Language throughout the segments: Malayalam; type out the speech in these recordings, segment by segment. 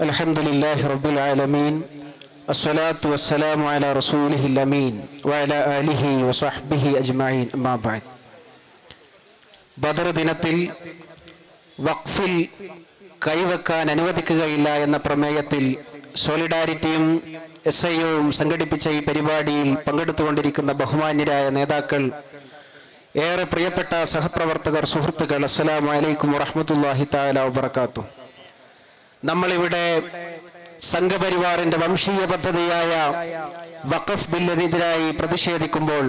الحمد لله رب العالمين الصلاة والسلام على رسوله الأمين وعلى آله وصحبه أجمعين أما بعد ബദർ ദിനത്തിൽ വഖഫിൽ കൈവെക്കാൻ അനുവദിക്കുകയില്ല എന്ന പ്രമേയത്തിൽ സോളിഡാരിറ്റിയും എസ് ഐ ഒയും സംഘടിപ്പിച്ച ഈ പരിപാടിയിൽ പങ്കെടുത്തുകൊണ്ടിരിക്കുന്ന ബഹുമാന്യരായ നേതാക്കൾ ഏറെ പ്രിയപ്പെട്ട സഹപ്രവർത്തകർ സുഹൃത്തുക്കൾ അസ്സലാമു അലൈക്കും വറഹ്മത്തുള്ളാഹി തആല വബറകാത്തു നമ്മളിവിടെ സംഘപരിവാറിന്റെ വംശീയ പദ്ധതിയായ വഖഫ് ബില്ലിനെതിരായി പ്രതിഷേധിക്കുമ്പോൾ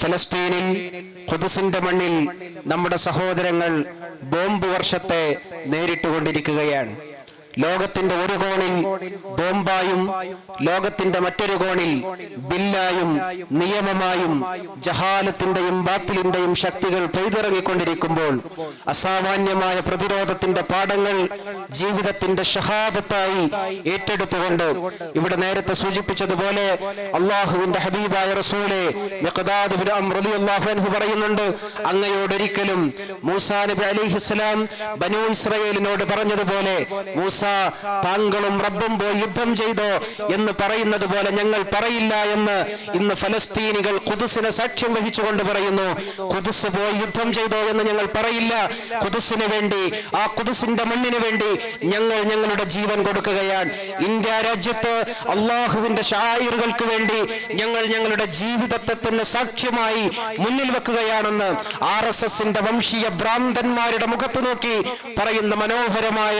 ഫലസ്തീനിൽ ഖുദുസിന്റെ മണ്ണിൽ നമ്മുടെ സഹോദരങ്ങൾ ബോംബ് വർഷത്തെ നേരിട്ടുകൊണ്ടിരിക്കുകയാണ്. ലോകത്തിന്റെ ഒരു കോണിൽ ബോംബായും ലോകത്തിന്റെ മറ്റൊരു കോണിൽ ബില്ലായും നിയമമായും ജഹാലത്തിന്റെയും ബാത്തിലിന്റെയും ശക്തികൾ പെയ്തിറങ്ങിക്കൊണ്ടിരിക്കുമ്പോൾ അസാമാന്യമായ പ്രതിരോധത്തിന്റെ പാഠങ്ങൾ ജീവിതത്തിന്റെ ഷഹാദത്തായി ഏറ്റെടുത്തുകൊണ്ട് ഇവിടെ നേരത്തെ സൂചിപ്പിച്ചതുപോലെ അള്ളാഹുവിന്റെ ഹബീബായ റസൂലെ അൻഹു പറയുന്നുണ്ട് അങ്ങയോടൊരിക്കലും മൂസാ നബി അലിഹിസ്ലാം ബനു ഇസ്രയേലിനോട് പറഞ്ഞതുപോലെ മൂസ താങ്കളും റബ്ബും പോയി യുദ്ധം ചെയ്തോ എന്ന് പറയുന്നത് പോലെ ഞങ്ങൾ പറയില്ല എന്ന് ഇന്ന് ഫലസ്തീനികൾ കുതിസിനെ സാക്ഷ്യം വഹിച്ചുകൊണ്ട് പറയുന്നു. കുതിസ് പോയി യുദ്ധം ചെയ്തോ എന്ന് ഞങ്ങൾ പറയില്ല. കുതിസിന് വേണ്ടി ആ കുതിസിന്റെ മണ്ണിന് വേണ്ടി ഞങ്ങൾ ഞങ്ങളുടെ ജീവൻ കൊടുക്കുകയാണ്. ഇന്ത്യ രാജ്യത്ത് അള്ളാഹുവിന്റെ ഷായിറുകൾക്ക് വേണ്ടി ഞങ്ങൾ ഞങ്ങളുടെ ജീവിതത്തെ തന്നെ സാക്ഷ്യമായി മുന്നിൽ വെക്കുകയാണെന്ന് ആർ എസ് എസിന്റെ വംശീയ ഭ്രാന്തന്മാരുടെ മുഖത്ത് നോക്കി പറയുന്ന മനോഹരമായ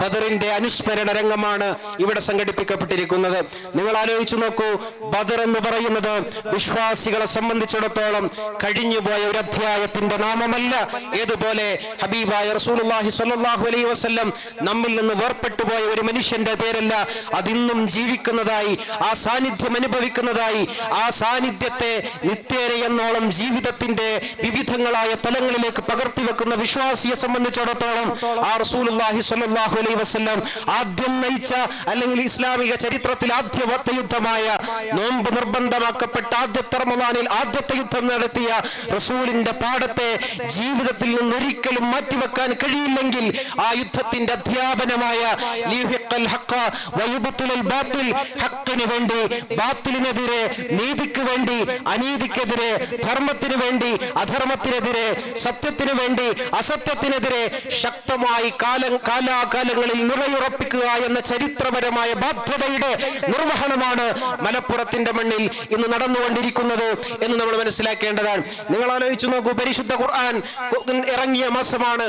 ബദറിന്റെ അനുസ്മരണ രംഗമാണ് ഇവിടെ സംഘടിപ്പിക്കപ്പെട്ടിരിക്കുന്നത്. നിങ്ങൾ ആലോചിച്ചു നോക്കൂ ബദർ എന്ന് പറയുന്നത് വിശ്വാസികളെ സംബന്ധിച്ചിടത്തോളം കഴിഞ്ഞുപോയ ഒരു അധ്യായത്തിന്റെ നാമമല്ല. ഏതുപോലെ ഹബീബായ റസൂലുള്ളാഹി സ്വല്ലല്ലാഹു അലൈഹി വസല്ലം നമ്മിൽ നിന്ന് വേർപെട്ടു പോയ ഒരു മനുഷ്യന്റെ പേരല്ല അതിന്നും ജീവിക്കുന്നതായി ആ സാന്നിധ്യം അനുഭവിക്കുന്നതായി ആ സാന്നിധ്യത്തെ നിത്യേരയെന്നോളം ജീവിതത്തിന്റെ വിവിധങ്ങളായ തലങ്ങളിലേക്ക് പകർത്തി വെക്കുന്ന വിശ്വാസിയെ സംബന്ധിച്ചിടത്തോളം ആ റസൂലുള്ളാഹി സ്വല്ലല്ലാഹു അലൈഹി വസല്ലം ആദ്യം നയിച്ച അല്ലെങ്കിൽ ഇസ്ലാമിക ചരിത്രത്തിൽ ആദ്യത്തെ യുദ്ധമായ നോമ്പ് നിർബന്ധമാക്കപ്പെട്ട ആദ്യത്തെ റമദാനിൽ ആദ്യത്തെ യുദ്ധം നടത്തിയ റസൂലിന്റെ പാഠത്തെ ജീവിതത്തിൽ നിന്ന് ഒരിക്കലും മാറ്റിവെക്കാൻ കഴിയില്ലെങ്കിൽ ആ യുദ്ധത്തിന്റെ അധ്യാപനമായ ഹഖിന് വേണ്ടി ബാത്തിലിനെതിരെ നീതിക്ക് വേണ്ടി അനീതിക്കെതിരെ ധർമ്മത്തിന് വേണ്ടി അധർമ്മത്തിനെതിരെ സത്യത്തിന് വേണ്ടി അസത്യത്തിനെതിരെ ശക്തമായി കാലം കാലാകാലങ്ങളിൽ നിറയുറപ്പിക്കുക എന്ന ചരിത്രപരമായ ബാധ്യതയുടെ നിർവഹണമാണ് മലപ്പുറത്തിന്റെ മണ്ണിൽ ഇന്ന് നടന്നുകൊണ്ടിരിക്കുന്നത് എന്ന് നമ്മൾ മനസ്സിലാക്കേണ്ടതാണ്. നിങ്ങൾ ആലോചിച്ചു നോക്കൂ പരിശുദ്ധ ഖുർആൻ ഇറങ്ങിയ മാസമാണ്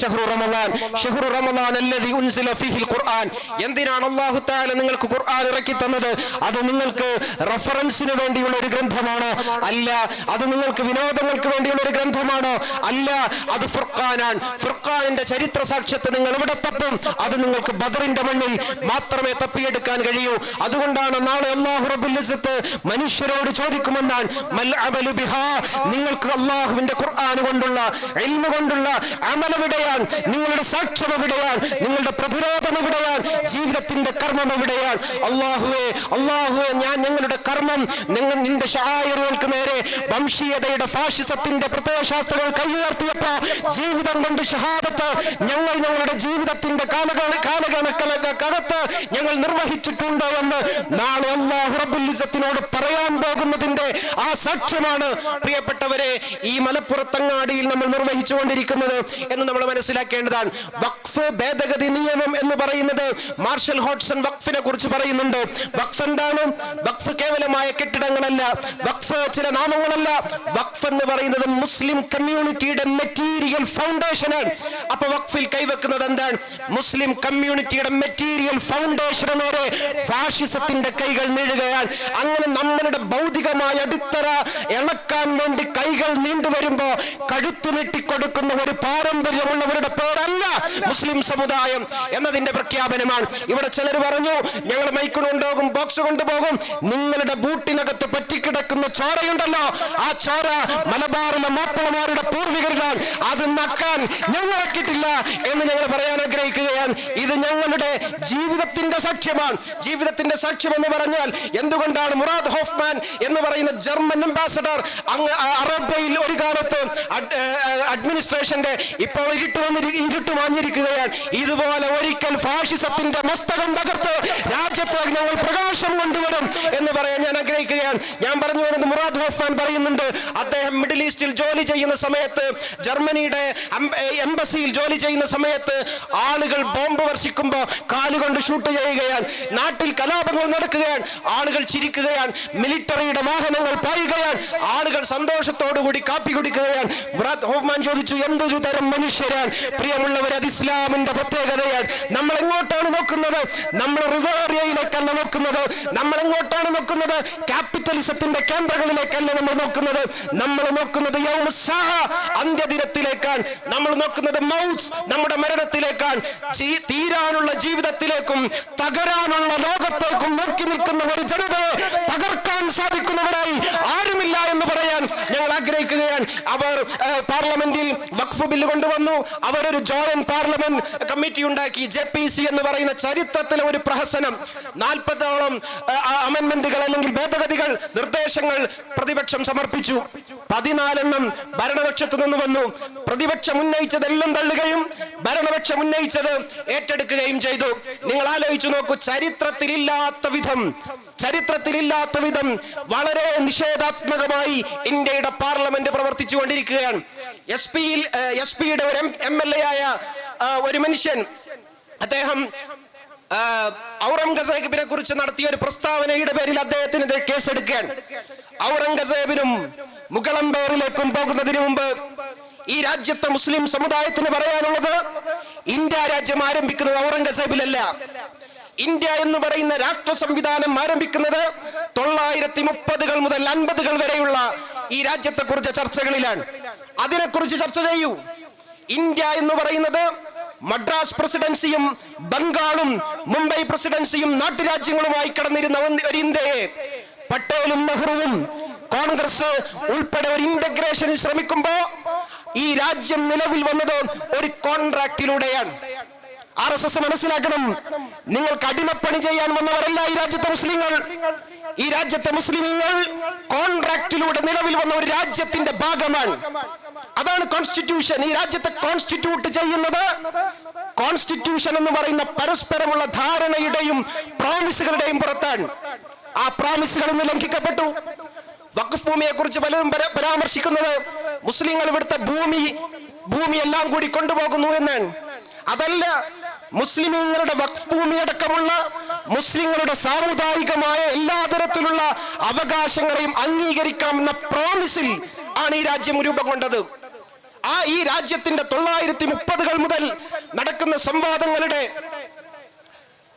ഷഹ്റു റമദാൻ. ഷഹ്റു റമദാൻ അല്ലദീ ഉൻസില ഫീഹിൽ ഖുർആൻ. എന്തിനാണ് അല്ലാഹു തആല നിങ്ങൾക്ക് ഖുർആൻ ഇറക്കി തന്നത്? അത് നിങ്ങൾക്ക് റഫറൻസിന് വേണ്ടിയുള്ള ഒരു ഗ്രന്ഥമാണോ. അല്ല അത് നിങ്ങൾക്ക് വിനോദങ്ങൾക്ക് വേണ്ടിയുള്ള ഒരു ഗ്രന്ഥമാണോ. അല്ല അത് ഫുർഖാനാണ്. ഫുർഖാനിന്റെ ചരിത്ര സാക്ഷ്യത്തെ നിങ്ങൾ ഇവിടെ തപ്പും? അത് നിങ്ങൾക്ക് ബദറിന്റെ മണ്ണിൽ മാത്രമേ തപ്പിയെടുക്കാൻ കഴിയൂ. അതുകൊണ്ടാണ് നാളെ അള്ളാഹു ഇസ്സത്ത് മനുഷ്യരോട് ചോദിക്കുമെന്നാൽ നിങ്ങൾക്ക് അള്ളാഹുവിന്റെ ഖുർആൻ കൊണ്ടുള്ള ഇൽമ കൊണ്ടുള്ള അമൽ എവിടെയാണ്? നിങ്ങളുടെ സാക്ഷ്യം എവിടെയാൻ നിങ്ങളുടെ പ്രതിരോധം എവിടെയാൻ ജീവിതത്തിന്റെ കർമ്മം എവിടെയാൻ അള്ളാഹുവെ അള്ളാഹുവെ ഞാൻ ഞങ്ങളുടെ കർമ്മം നിങ്ങൾ നിന്റെ ഷായറുകൾക്ക് നേരെ വംശീയതയുടെ ഫാഷിസത്തിന്റെ പ്രത്യയശാസ്ത്രങ്ങൾ കൈ കൈയുയർത്തിയപ്പോ ജീവിതം കൊണ്ട് ഷഹാദത്ത് ഞങ്ങൾ ഞങ്ങളുടെ ജീവിതത്തിന്റെ കാലഗണ കാലഗണക്കകത്ത് ഞങ്ങൾ നിർവഹിച്ചിട്ടുണ്ട് എന്ന് നാളെ അള്ളാഹു റബ്ബുൽ ഇസ്സത്തിനോട് പറയാൻ പോകുന്നതിന്റെ ആ സാക്ഷ്യമാണ് പ്രിയപ്പെട്ടവരെ ഈ മലപ്പുറത്തങ്ങാടിയിൽ നമ്മൾ നിർവഹിച്ചുകൊണ്ടിരിക്കുന്നത് എന്ന് നമ്മൾ മനസ്സിലാക്കേണ്ടതാണ്. വഖഫ് ഭേദഗതി നിയമം എന്ന് പറയുന്നത് മാർഷൽ ഹോട്ട്സൺ വഖഫിനെ കുറിച്ച് പറയുന്നുണ്ട്. വഖഫ് എന്താണ്? വഖഫ് കേവലമായ കെട്ടിടങ്ങളല്ല. വഖഫ് ചില നാമങ്ങളല്ല. വഖഫ് എന്ന് പറയുന്നത് മുസ്ലിം കമ്മ്യൂണിറ്റിയുടെ മെറ്റീരിയൽ ഫൗണ്ടേഷനാണ്. അപ്പൊ വഖഫിൽ കൈവെക്കുന്നത് എന്താണ്? മുസ്ലിം കമ്മ്യൂണിറ്റിയുടെ മെറ്റീരിയൽ ഫൗണ്ടേഷന് നേരെ ഫാഷിസത്തിന്റെ കൈകൾ നീഴുകയാൽ അങ്ങനെ നമ്മളുടെ ഭൗതികമായ അടിത്തറ ഇളക്കാൻ വേണ്ടി കൈകൾ നീണ്ടുവരുമ്പോ കഴുത്തു നീട്ടിക്കൊടുക്കുന്ന ഒരു പാരമ്പര്യമുള്ളവരുടെ പേരല്ല മുസ്ലിം സമുദായം എന്നതിന്റെ പ്രഖ്യാപനമാണ്. ഇവിടെ ചിലർ പറഞ്ഞു ഞങ്ങൾ മൈക്ക് കൊണ്ടുപോകും ബോക്സ് കൊണ്ടുപോകും. നിങ്ങളുടെ ബൂട്ടിനകത്ത് പറ്റിക്കിടക്കുന്ന ചോരയുണ്ടല്ലോ. ആ ചോര മലബാറിലെ മാപ്പിളമാരുടെ പൂർവികരുടെ അത് നക്കാൻ ഞങ്ങളെ കിട്ടില്ല എന്ന് ഞങ്ങൾ പറയാൻ ആഗ്രഹിക്കുകയാണ്. ഇത് ഞങ്ങളുടെ ജീവിതത്തിന്റെ സാക്ഷ്യമാണ്. ജീവിതത്തിന്റെ സാക്ഷ്യം എന്ന് പറഞ്ഞാൽ എന്തുകൊണ്ടാണ് മുറാദ് ഹോഫ്മാൻ എന്ന് പറയുന്ന ജർമ്മൻ അംബാസഡർ അങ്ങ് അറബയിൽ ഒരു കാലത്ത് അഡ്മിനിസ്ട്രേഷന്റെ ഇപ്പോൾ ഇരുട്ട് വന്നിരി ഇരുട്ട് വാങ്ങിയിരിക്കുകയാണ് ഇതുപോലെ ഒരിക്കൽ ഫാഷിസത്തിന്റെ മസ്തകം തകർത്ത് രാജ്യത്ത് ഞങ്ങൾ പ്രകാശം കൊണ്ടുവരും എന്ന് പറയാൻ ഞാൻ ആഗ്രഹിക്കുകയാണ്. ഞാൻ പറഞ്ഞു വരുന്നത് മുറാദ് ഹോഫ്മാൻ പറയുന്നുണ്ട് അദ്ദേഹം മിഡിൽ ഈസ്റ്റിൽ ജോലി ചെയ്യുന്ന സമയത്ത് ജർമ്മനിയുടെ എംബസിയിൽ ജോലി ചെയ്യുന്ന സമയത്ത് ആളുകൾ ബോംബ് വർഷിക്കുമ്പോൾ കാലുകൊണ്ട് ഷൂട്ട് ചെയ്യുകയാണ്. നാട്ടിൽ കലാപങ്ങൾ നടക്കുകയാണ്. ആളുകൾ ചിരിക്കുകയാണ്. മിലിറ്ററിയുടെ വാഹനങ്ങൾ പായുകയാണ്. ആളുകൾ സന്തോഷത്തോടുകൂടി കാപ്പി കുടിക്കുകയാണ്. ഹോഫ്മാൻ ചോദിച്ചു എന്തൊരു തരം മനുഷ്യരാണ്? പ്രിയമുള്ളവർ അത് ഇസ്ലാമിന്റെ പ്രത്യേകതയാണ്. നമ്മൾ എങ്ങോട്ടാണ് നോക്കുന്നത്? നമ്മൾ റിവേറിയയിലേക്കല്ല നോക്കുന്നത്. നമ്മൾ എങ്ങോട്ടാണ് നോക്കുന്നത്? ക്യാപിറ്റലിസത്തിന്റെ കേന്ദ്രങ്ങളിലേക്കല്ല നമ്മൾ നോക്കുന്നത്. നമ്മൾ നോക്കുന്നത് അന്ത്യദിനത്തിലേക്കാണ്. നമ്മൾ നോക്കുന്നത് മൗസ് നമ്മുടെ മരണത്തിലേക്കാണ്. തീരാനുള്ള ജീവിതത്തിലേക്കും തകരാനുള്ള ലോകത്തേക്കും നോക്കി നിൽക്കുന്ന ഒരു ജനതയെ തകർക്കാൻ സാധിക്കുന്നവരായി ആരുമില്ല എന്ന് പറയാൻ ഞങ്ങൾ ആഗ്രഹിക്കുകയാണ്. അവർ പാർലമെന്റിൽ വഖഫ് ബില്ല് കൊണ്ടുവന്നു. അവർ ഒരു ജോയിന്റ് പാർലമെന്റ് കമ്മിറ്റി ഉണ്ടാക്കി. ജെ പി സി എന്ന് പറയുന്ന ചരിത്രത്തിലെ ഒരു പ്രഹസനം. നാൽപ്പതോളം അമെന്മെന്റുകൾ അല്ലെങ്കിൽ ഭേദഗതികൾ നിർദ്ദേശങ്ങൾ പ്രതിപക്ഷം സമർപ്പിച്ചു. പതിനാലെണ്ണം ഭരണപക്ഷത്തു നിന്ന് വന്നു. പ്രതിപക്ഷം ഉന്നയിച്ചതെല്ലാം തള്ളുകയും ഭരണപക്ഷം ഉന്നയിച്ചത് ഏറ്റെടുക്കുകയും ചെയ്തു. നിങ്ങൾ ആലോചിച്ചു നോക്കൂ ചരിത്രത്തിലില്ലാത്ത വിധം ചരിത്രത്തിലില്ലാത്ത വിധം വളരെ നിഷേധാത്മകമായി ഇന്ത്യയുടെ പാർലമെന്റ് പ്രവർത്തിച്ചു കൊണ്ടിരിക്കുകയാണ്. എസ് പിയിൽ എസ് പിയുടെ ഒരു എം എൽ എ ആയ ഒരു മനുഷ്യൻ അദ്ദേഹം ഔറംഗസേബിനെ കുറിച്ച് നടത്തിയ ഒരു പ്രസ്താവനയുടെ പേരിൽ അദ്ദേഹത്തിനെതിരെ കേസെടുക്കുകയാണ്. ഔറംഗസേബിനും മുഗളംബേറിലേക്കും പോകുന്നതിന് മുമ്പ് ഈ രാജ്യത്തെ മുസ്ലിം സമുദായത്തിന് പറയാനുള്ളത് ഇന്ത്യ രാജ്യം ആരംഭിക്കുന്നത് ഔറംഗസേബിലല്ല. ഇന്ത്യ എന്ന് പറയുന്ന രാഷ്ട്ര സംവിധാനം ആരംഭിക്കുന്നത് തൊള്ളായിരത്തി മുപ്പതുകൾ മുതൽ അൻപതുകൾ വരെയുള്ള ഈ രാജ്യത്തെ കുറിച്ച് ചർച്ചകളിലാണ്. അതിനെക്കുറിച്ച് ചർച്ച ചെയ്യൂ. ഇന്ത്യ എന്ന് പറയുന്നത് മദ്രാസ് പ്രസിഡൻസിയും ബംഗാളും മുംബൈ പ്രസിഡൻസിയും നാട്ടുരാജ്യങ്ങളുമായി കടന്നിരുന്ന ഒരു ഇന്ത്യയെ പട്ടേലും നെഹ്റുവും കോൺഗ്രസ് ഉൾപ്പെടെ ഒരു ഇന്റഗ്രേഷനിൽ ശ്രമിക്കുമ്പോ ഈ രാജ്യം നിലവിൽ വന്നത് ഒരു കോൺട്രാക്റ്റിലൂടെയാണ് ആർ എസ് എസ് മനസ്സിലാക്കണം. നിങ്ങൾ കഠിനപ്പണി ചെയ്യാൻ വന്നവരല്ല ഈ രാജ്യത്തെ മുസ്ലിങ്ങൾ. ഈ രാജ്യത്തെ മുസ്ലിങ്ങൾ കോൺട്രാക്റ്റിലൂടെ നിലവിൽ വന്ന ഒരു രാജ്യത്തിന്റെ ഭാഗമാണ്. അതാണ് കോൺസ്റ്റിറ്റ്യൂഷൻ ഈ രാജ്യത്തെ കോൺസ്റ്റിറ്റ്യൂട്ട് ചെയ്യുന്നത് കോൺസ്റ്റിറ്റ്യൂഷൻ എന്ന് പറയുന്ന പരസ്പരമുള്ള ധാരണയുടെയും പ്രോമിസുകളുടെയും പുറത്താണ്. ആ പ്രോമിസുകൾ ഇന്ന് ലംഘിക്കപ്പെട്ടു. വഖഫ് ഭൂമിയെ കുറിച്ച് പലരും പര- പരാമർശിക്കുന്നത് മുസ്ലിങ്ങൾ ഇവിടുത്തെ ഭൂമി ഭൂമി എല്ലാം കൂടി കൊണ്ടുപോകുന്നു എന്നാണ്. അതല്ല മുസ്ലിമുകളുടെ വഖഫ് ഭൂമി അടക്കമുള്ള മുസ്ലിങ്ങളുടെ സാമുദായികമായ എല്ലാ തരത്തിലുള്ള അവകാശങ്ങളെയും അംഗീകരിക്കാമെന്ന പ്രോമിസിൽ ആണ് ഈ രാജ്യം രൂപം കൊണ്ടത്. ആ ഈ രാജ്യത്തിന്റെ തൊള്ളായിരത്തി മുപ്പതുകൾ മുതൽ നടക്കുന്ന സംവാദങ്ങളുടെ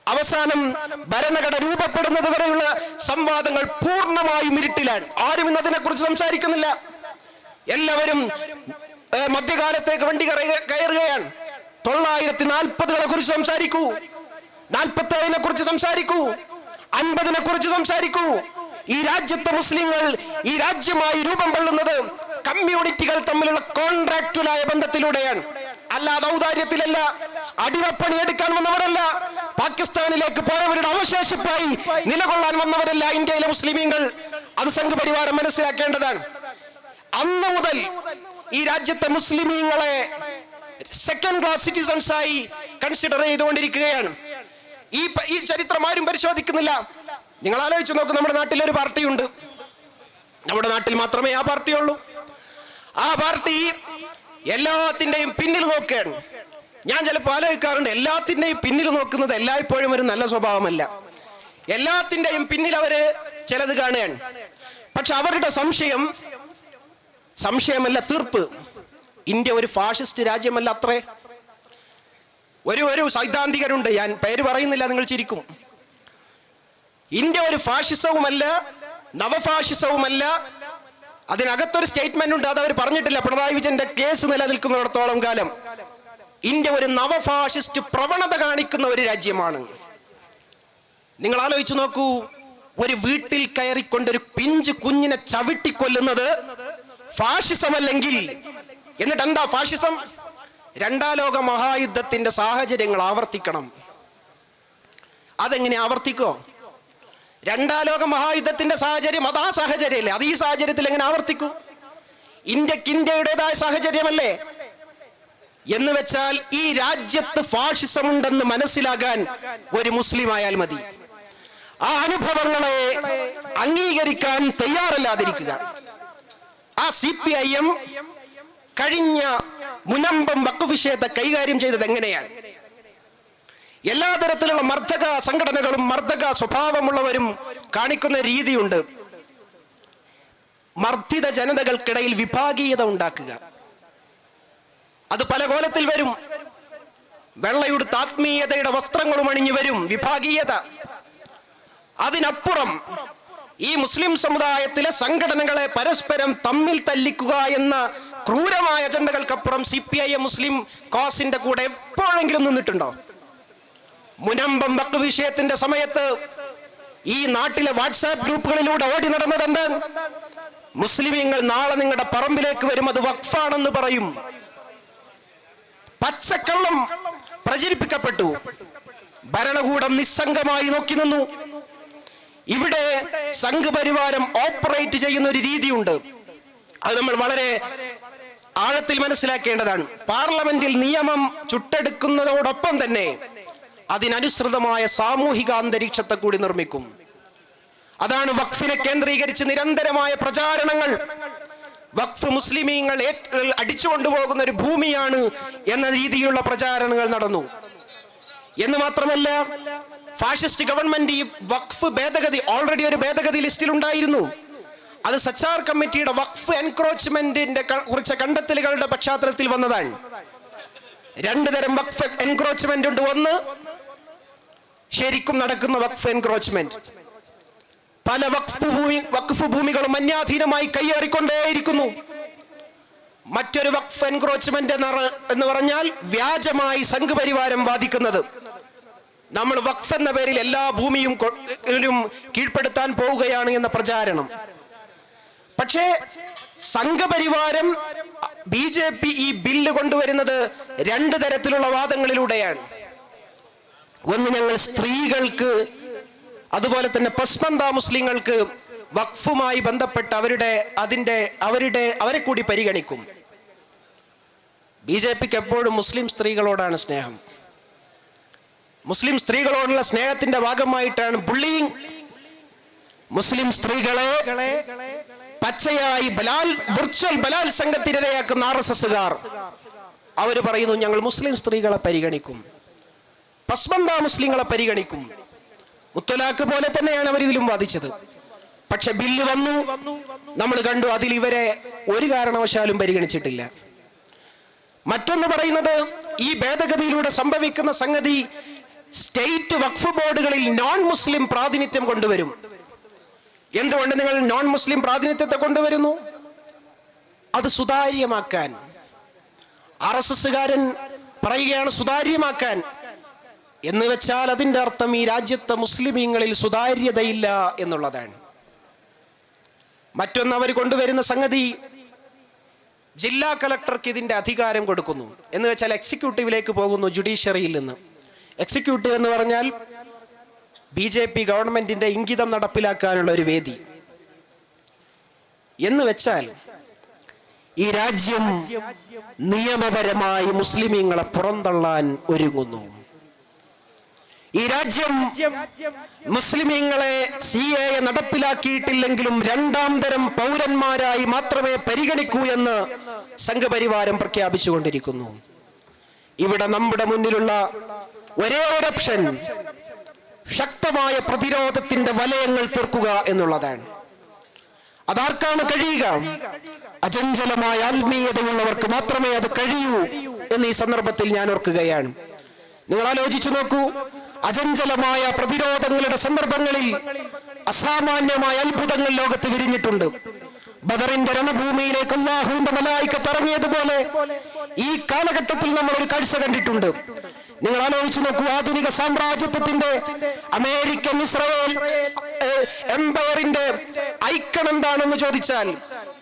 അവസാനം ഭരണഘടന രൂപപ്പെടുന്നത് വരെയുള്ള സംവാദങ്ങൾ പൂർണമായും ഇരുട്ടിലാണ്. ആരും ഇന്ന് അതിനെ കുറിച്ച് സംസാരിക്കുന്നില്ല. എല്ലാവരും മധ്യകാലത്തേക്ക് വണ്ടി കയറുക- കയറുകയാണ്. തൊള്ളായിരത്തി നാൽപ്പതുകളെ കുറിച്ച് സംസാരിക്കൂ. നാൽപ്പത്തി ഏഴിനെ കുറിച്ച് സംസാരിക്കൂ. അൻപതിനെ കുറിച്ച് സംസാരിക്കൂ. ഈ രാജ്യത്തെ മുസ്ലിങ്ങൾ ഈ രാജ്യമായി രൂപം കൊള്ളുന്നത് കമ്മ്യൂണിറ്റികൾ തമ്മിലുള്ള കോൺട്രാക്റ്റുലായ ബന്ധത്തിലൂടെയാണ്. അല്ലാതെ ഔദാര്യത്തിലല്ല. അടിമപ്പണി എടുക്കാൻ വന്നവരല്ല. പാകിസ്ഥാനിലേക്ക് പോയവരുടെ അവശേഷിപ്പായി നിലകൊള്ളാൻ വന്നവരല്ല ഇന്ത്യയിലെ മുസ്ലിമീങ്ങൾ. അത് സംഘപരിവാരം മനസ്സിലാക്കേണ്ടതാണ്. അന്ന് മുതൽ ഈ രാജ്യത്തെ മുസ്ലിമീങ്ങളെ സെക്കൻഡ് ക്ലാസ് സിറ്റിസൺസ് ആയി കൺസിഡർ ചെയ്തുകൊണ്ടിരിക്കുകയാണ്. ഈ ഈ ചരിത്രം ആരും പരിശോധിക്കുന്നില്ല. നിങ്ങൾ ആലോചിച്ച് നോക്കും നമ്മുടെ നാട്ടിൽ ഒരു പാർട്ടിയുണ്ട്. നമ്മുടെ നാട്ടിൽ മാത്രമേ ആ പാർട്ടിയുള്ളൂ. ആ പാർട്ടി എല്ലാത്തിന്റെയും പിന്നിൽ നോക്കുകയാണ്. ഞാൻ ചിലപ്പോൾ ആലോചിക്കാറുണ്ട് എല്ലാത്തിന്റെയും പിന്നിൽ നോക്കുന്നത് എല്ലായ്പ്പോഴും ഒരു നല്ല സ്വഭാവമല്ല. എല്ലാത്തിന്റെയും പിന്നിൽ അവർ ചിലത് കാണുകയാണ്. പക്ഷെ അവരുടെ സംശയം സംശയമല്ല തീർപ്പ്. ഇന്ത്യ ഒരു ഫാഷിസ്റ്റ് രാജ്യമല്ല അത്രേ. ഒരു ഒരു സൈദ്ധാന്തികരുണ്ട് ഞാൻ പേര് പറയുന്നില്ല നിങ്ങൾ ചിരിക്കും. ഇന്ത്യ ഒരു ഫാഷിസവുമല്ല നവഫാഷിസവുമല്ല അതിനകത്തൊരു സ്റ്റേറ്റ്മെന്റ് ഉണ്ട് അത് അവർ പറഞ്ഞിട്ടില്ല. പിണറായി വിജയന്റെ കേസ് നിലനിൽക്കുന്നിടത്തോളം കാലം. ഇന്ത്യ ഒരു നവഫാഷിസ്റ്റ് പ്രവണത കാണിക്കുന്ന ഒരു രാജ്യമാണ്. നിങ്ങൾ ആലോചിച്ചു നോക്കൂ ഒരു വീട്ടിൽ കയറിക്കൊണ്ട് ഒരു പിഞ്ച് കുഞ്ഞിനെ ചവിട്ടിക്കൊല്ലുന്നത് ഫാഷിസമല്ലെങ്കിൽ എന്നിട്ട് എന്താ ഫാഷിസം? രണ്ടാം ലോക മഹായുദ്ധത്തിന്റെ സാഹചര്യങ്ങൾ ആവർത്തിക്കണം. അതെങ്ങനെ ആവർത്തിക്കോ? രണ്ടാം ലോക മഹായുദ്ധത്തിന്റെ സാഹചര്യം അതാ സാഹചര്യമല്ലേ? അത് ഈ സാഹചര്യത്തിൽ എങ്ങനെ ആവർത്തിക്കും? ഇന്ത്യയ്ക്ക് ഇന്ത്യയുടേതായ സാഹചര്യമല്ലേ? എന്ന് വെച്ചാൽ ഈ രാജ്യത്ത് ഫാഷിസം ഉണ്ടെന്ന് മനസ്സിലാകാൻ ഒരു മുസ്ലിം ആയാൽ മതി. ആ അനുഭവങ്ങളെ അംഗീകരിക്കാൻ തയ്യാറല്ലാതിരിക്കുക. ആ സി പി ഐ എം കഴിഞ്ഞ മുനമ്പം വക്കുവിഷയത്തെ കൈകാര്യം ചെയ്തത് എങ്ങനെയാണ്? എല്ലാ തരത്തിലുള്ള മർദ്ദക സംഘടനകളും മർദ്ദക സ്വഭാവമുള്ളവരും കാണിക്കുന്ന രീതിയുണ്ട്. മർദ്ദിത ജനതകൾക്കിടയിൽ വിഭാഗീയത ഉണ്ടാക്കുക. അത് പല കോലത്തിൽ വരും. വെള്ളയുടെ ആത്മീയതയുടെ വസ്ത്രങ്ങളും അണിഞ്ഞു വരും വിഭാഗീയത. അതിനപ്പുറം ഈ മുസ്ലിം സമുദായത്തിലെ സംഘടനകളെ പരസ്പരം തമ്മിൽ തല്ലിക്കുക എന്ന ക്രൂരമായ അജണ്ടകൾക്കപ്പുറം സി പി ഐ എം മുസ്ലിം കോസിന്റെ കൂടെ എപ്പോഴെങ്കിലും നിന്നിട്ടുണ്ടോ? മുനമ്പം വക്ക് വിഷയത്തിന്റെ സമയത്ത് ഈ നാട്ടിലെ വാട്സാപ്പ് ഗ്രൂപ്പുകളിലൂടെ ഓടി നടന്നതെന്ത്? മുസ്ലിമീങ്ങൾ നാളെ നിങ്ങളുടെ പറമ്പിലേക്ക് വരും അത് വഖഫാണെന്ന് പറയും. പച്ചക്കള്ളം പ്രചരിപ്പിക്കപ്പെട്ടു. ഭരണകൂടം നിസ്സംഗമായി നോക്കി നിന്നു. ഇവിടെ സംഘപരിവാരം ഓപ്പറേറ്റ് ചെയ്യുന്ന ഒരു രീതിയുണ്ട്. അത് നമ്മൾ വളരെ ആഴത്തിൽ മനസ്സിലാക്കേണ്ടതാണ്. പാർലമെന്റിൽ നിയമം ചുട്ടെടുക്കുന്നതോടൊപ്പം തന്നെ അതിനനുസൃതമായ സാമൂഹിക അന്തരീക്ഷത്തെ കൂടി നിർമ്മിക്കും. അതാണ് വഖഫിനെ കേന്ദ്രീകരിച്ച് നിരന്തരമായ പ്രചാരണങ്ങൾ. വഖഫ് മുസ്ലിമീങ്ങൾ അടിച്ചു അടിച്ചുകൊണ്ടുപോകുന്ന ഒരു ഭൂമിയാണ് എന്ന രീതിയിലുള്ള പ്രചാരണങ്ങൾ നടന്നു. എന്ന് മാത്രമല്ല ഫാഷിസ്റ്റ് ഗവൺമെന്റ് ഈ വഖഫ് ഭേദഗതി ഓൾറെഡി ഒരു ഭേദഗതി ലിസ്റ്റിൽ ഉണ്ടായിരുന്നു. അത് സച്ചാർ കമ്മിറ്റിയുടെ വഖഫ് എൻക്രോച്ച്മെന്റിന്റെ കുറിച്ച കണ്ടെത്തലുകളുടെ പശ്ചാത്തലത്തിൽ വന്നതാണ്. രണ്ടു തരം വഖഫ് എൻക്രോച്ച്മെന്റ് ഉണ്ട്. ഒന്ന് ശരിക്കും നടക്കുന്ന വഖഫ് എൻക്രോച്ച്മെന്റ് പല വഖഫ് ഭൂമി വഖഫ് ഭൂമികളും അന്യാധീനമായി കയ്യേറിക്കൊണ്ടേയിരിക്കുന്നു മറ്റൊരു വഖഫ് എൻക്രോച്ച്മെന്റ് എന്ന് പറഞ്ഞാൽ വ്യാജമായി സംഘപരിവാരം വാദിക്കുന്നത്. നമ്മൾ വഖഫ് എന്ന പേരിൽ എല്ലാ ഭൂമിയും കീഴ്പ്പെടുത്താൻ പോവുകയാണ് എന്ന പ്രചാരണം. പക്ഷേ സംഘപരിവാരം ബി ജെ പി ഈ ബില്ല് കൊണ്ടുവരുന്നത് രണ്ട് തരത്തിലുള്ള വാദങ്ങളിലൂടെയാണ്. ഒന്ന് ഞങ്ങൾ സ്ത്രീകൾക്ക് അതുപോലെ തന്നെ പസ്മന്ത മുസ്ലിങ്ങൾക്ക് വഖഫുമായി ബന്ധപ്പെട്ട് അവരുടെ അതിന്റെ അവരുടെ അവരെ കൂടി പരിഗണിക്കും. ബി ജെ പിക്ക് എപ്പോഴും മുസ്ലിം സ്ത്രീകളോടാണ് സ്നേഹം. മുസ്ലിം സ്ത്രീകളോടുള്ള സ്നേഹത്തിന്റെ ഭാഗമായിട്ടാണ് ബുള്ളിങ് മുസ്ലിം സ്ത്രീകളെ പച്ചയായി ബലാൽ വിർച്വൽ ബലാത്സംഗത്തിനിരയാക്കുന്ന ആർ എസ് എസുകാർ അവർ പറയുന്നു ഞങ്ങൾ മുസ്ലിം സ്ത്രീകളെ പരിഗണിക്കും. പസ്മന്ത മുസ്ലിങ്ങളെ പരിഗണിക്കും. മുത്തലാഖ് പോലെ തന്നെയാണ് അവർ ഇതിലും വാദിച്ചത്. പക്ഷെ ബില്ല് വന്നു. നമ്മൾ കണ്ടു അതിൽ ഇവരെ ഒരു കാരണവശാലും പരിഗണിച്ചിട്ടില്ല. മറ്റൊന്ന് പറയുന്നത് ഈ ഭേദഗതിയിലൂടെ സംഭവിക്കുന്ന സംഗതി സ്റ്റേറ്റ് വഖഫ് ബോർഡുകളിൽ നോൺ മുസ്ലിം പ്രാതിനിധ്യം കൊണ്ടുവരും. എന്തുകൊണ്ട് നിങ്ങൾ നോൺ മുസ്ലിം പ്രാതിനിധ്യത്തെ കൊണ്ടുവരുന്നു? അത് സുതാര്യമാക്കാൻ. ആർ എസ് എസ്സുകാരൻ പറയുകയാണ് സുതാര്യമാക്കാൻ. എന്ന് വെച്ചാൽ അതിന്റെ അർത്ഥം ഈ രാജ്യത്തെ മുസ്ലിമീങ്ങളിൽ സുതാര്യതയില്ല എന്നുള്ളതാണ്. മറ്റൊന്ന് അവർ കൊണ്ടുവരുന്ന സംഗതി ജില്ലാ കലക്ടർക്ക് ഇതിന്റെ അധികാരം കൊടുക്കുന്നു. എന്ന് വെച്ചാൽ എക്സിക്യൂട്ടീവിലേക്ക് പോകുന്നു ജുഡീഷ്യറിയിൽ നിന്ന്. എക്സിക്യൂട്ടീവ് എന്ന് പറഞ്ഞാൽ ബി ജെ പി ഗവൺമെന്റിന്റെ ഇംഗിതം നടപ്പിലാക്കാനുള്ള ഒരു വേദി. എന്ന് വെച്ചാൽ ഈ രാജ്യം നിയമപരമായി മുസ്ലിമീങ്ങളെ പുറന്തള്ളാൻ ഒരുങ്ങുന്നു. ഈ രാജ്യം മുസ്ലിമീങ്ങളെ സി എ നടപ്പിലാക്കിയിട്ടില്ലെങ്കിലും രണ്ടാം തരം പൗരന്മാരായി മാത്രമേ പരിഗണിക്കൂ എന്ന് സംഘപരിവാരം പ്രഖ്യാപിച്ചുകൊണ്ടിരിക്കുന്നു. ഇവിടെ നമ്മുടെ മുന്നിലുള്ള ഒരേ ഓപ്ഷൻ ശക്തമായ പ്രതിരോധത്തിന്റെ വലയങ്ങൾ തീർക്കുക എന്നുള്ളതാണ്. അതാർക്കാണ് കഴിയുക? അചഞ്ചലമായ ആത്മീയതയുള്ളവർക്ക് മാത്രമേ അത് കഴിയൂ എന്ന് ഈ സന്ദർഭത്തിൽ ഞാൻ ഓർക്കുകയാണ്. നിങ്ങൾ ആലോചിച്ചു നോക്കൂ അചഞ്ചലമായ പ്രതിരോധങ്ങളുടെ സന്ദർഭങ്ങളിൽ അസാമാന്യമായ അത്ഭുതങ്ങൾ ലോകത്ത് വിരിഞ്ഞിട്ടുണ്ട്. ബദറിന്റെ രണഭൂമിയിലേക്ക് അള്ളാഹുവിന്റെ മലായിക്കത്ത് ഇറങ്ങിയതുപോലെ ഈ കാലഘട്ടത്തിൽ നമ്മൾ ഒരു കാഴ്ച കണ്ടിട്ടുണ്ട്. നിങ്ങൾ ആലോചിച്ച് നോക്കൂ ആധുനിക സാമ്രാജ്യത്വത്തിന്റെ അമേരിക്കൻ ഇസ്രയേൽ എംപയറിന്റെ ഐക്കൺ എന്താണെന്ന് ചോദിച്ചാൽ